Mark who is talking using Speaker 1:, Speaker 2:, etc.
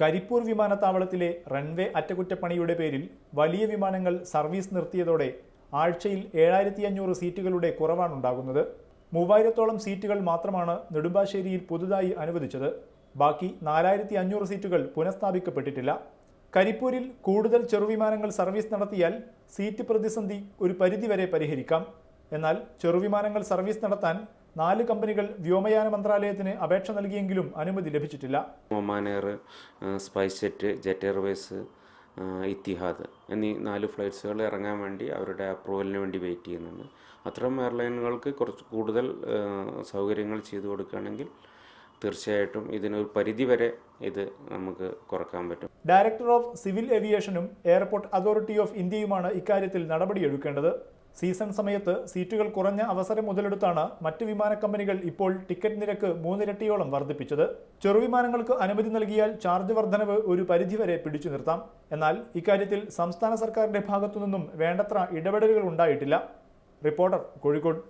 Speaker 1: കരിപ്പൂർ വിമാനത്താവളത്തിലെ റൺവേ അറ്റകുറ്റപ്പണിയുടെ പേരിൽ വലിയ വിമാനങ്ങൾ സർവീസ് നിർത്തിയതോടെ ആഴ്ചയിൽ ഏഴായിരത്തി അഞ്ഞൂറ് സീറ്റുകളുടെ കുറവാണുണ്ടാകുന്നത് മൂവായിരത്തോളം സീറ്റുകൾ മാത്രമാണ് നെടുമ്പാശ്ശേരിയിൽ പുതുതായി അനുവദിച്ചത്. ബാക്കി നാലായിരത്തി അഞ്ഞൂറ് സീറ്റുകൾ പുനഃസ്ഥാപിക്കപ്പെട്ടിട്ടില്ല. കരിപ്പൂരിൽ കൂടുതൽ ചെറുവിമാനങ്ങൾ സർവീസ് നടത്തിയാൽ സീറ്റ് പ്രതിസന്ധി ഒരു പരിധിവരെ പരിഹരിക്കാം. എന്നാൽ ചെറുവിമാനങ്ങൾ സർവീസ് നടത്താൻ നാല് കമ്പനികൾ വ്യോമയാന മന്ത്രാലയത്തിന് അപേക്ഷ നൽകിയെങ്കിലും അനുമതി ലഭിച്ചിട്ടില്ല.
Speaker 2: Oman Air SpiceJet Jet Airways Etihad എന്നീ നാല് ഫ്ലൈറ്റ്സുകൾ ഇറങ്ങാൻ വേണ്ടി അവരുടെ അപ്രൂവലിന് വേണ്ടി വെയിറ്റ് ചെയ്യുന്നുണ്ട്. അത്തരം എയർലൈനുകൾക്ക് കുറച്ച് കൂടുതൽ സൗകര്യങ്ങൾ ചെയ്തു കൊടുക്കുകയാണെങ്കിൽ തീർച്ചയായിട്ടും ഇതിനൊരു പരിധിവരെ ഇത് നമുക്ക് കുറയ്ക്കാൻ പറ്റും.
Speaker 1: ഡയറക്ടർ ഓഫ് സിവിൽ ഏവിയേഷനും എയർപോർട്ട് അതോറിറ്റി ഓഫ് ഇന്ത്യയുമാണ് ഇക്കാര്യത്തിൽ നടപടിയെടുക്കേണ്ടത്. സീസൺ സമയത്ത് സീറ്റുകൾ കുറഞ്ഞ അവസരം മുതലെടുത്താണ് മറ്റ് വിമാന കമ്പനികൾ ഇപ്പോൾ ടിക്കറ്റ് നിരക്ക് മൂന്നിരട്ടിയോളം വർദ്ധിപ്പിച്ചത്. ചെറുവിമാനങ്ങൾക്ക് അനുമതി നൽകിയാൽ ചാർജ് വർധനവ് ഒരു പരിധിവരെ പിടിച്ചു നിർത്താം. എന്നാൽ ഇക്കാര്യത്തിൽ സംസ്ഥാന സർക്കാരിന്റെ ഭാഗത്തുനിന്നും വേണ്ടത്ര ഇടപെടലുകൾ ഉണ്ടായിട്ടില്ല. റിപ്പോർട്ടർ കോഴിക്കോട്.